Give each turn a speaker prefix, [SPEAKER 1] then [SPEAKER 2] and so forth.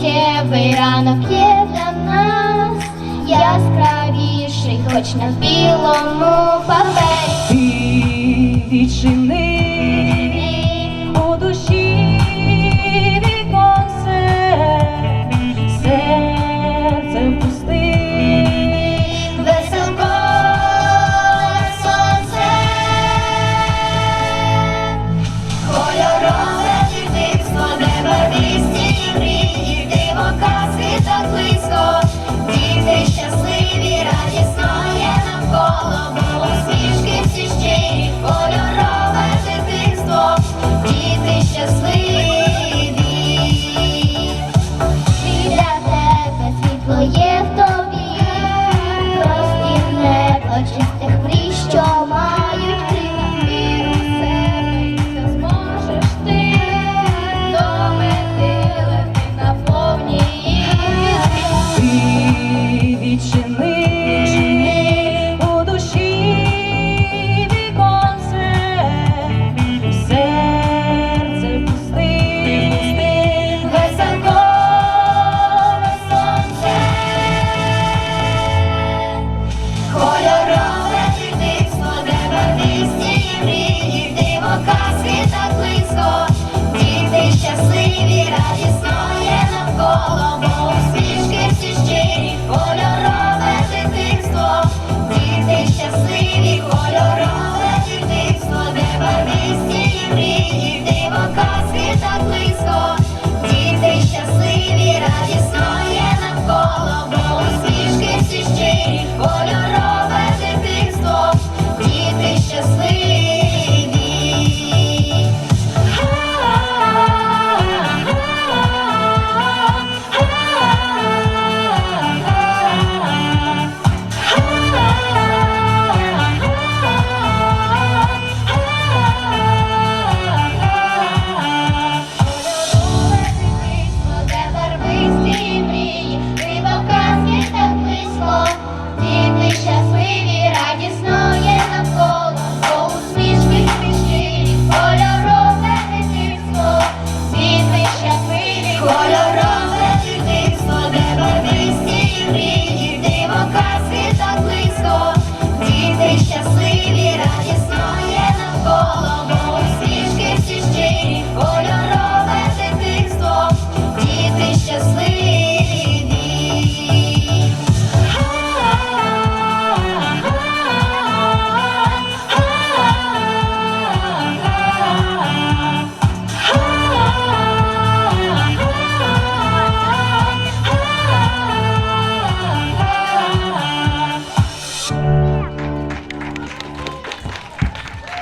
[SPEAKER 1] Життєвий ранок є для нас, яскравіший, хоч на білому папері.
[SPEAKER 2] Ти відчини.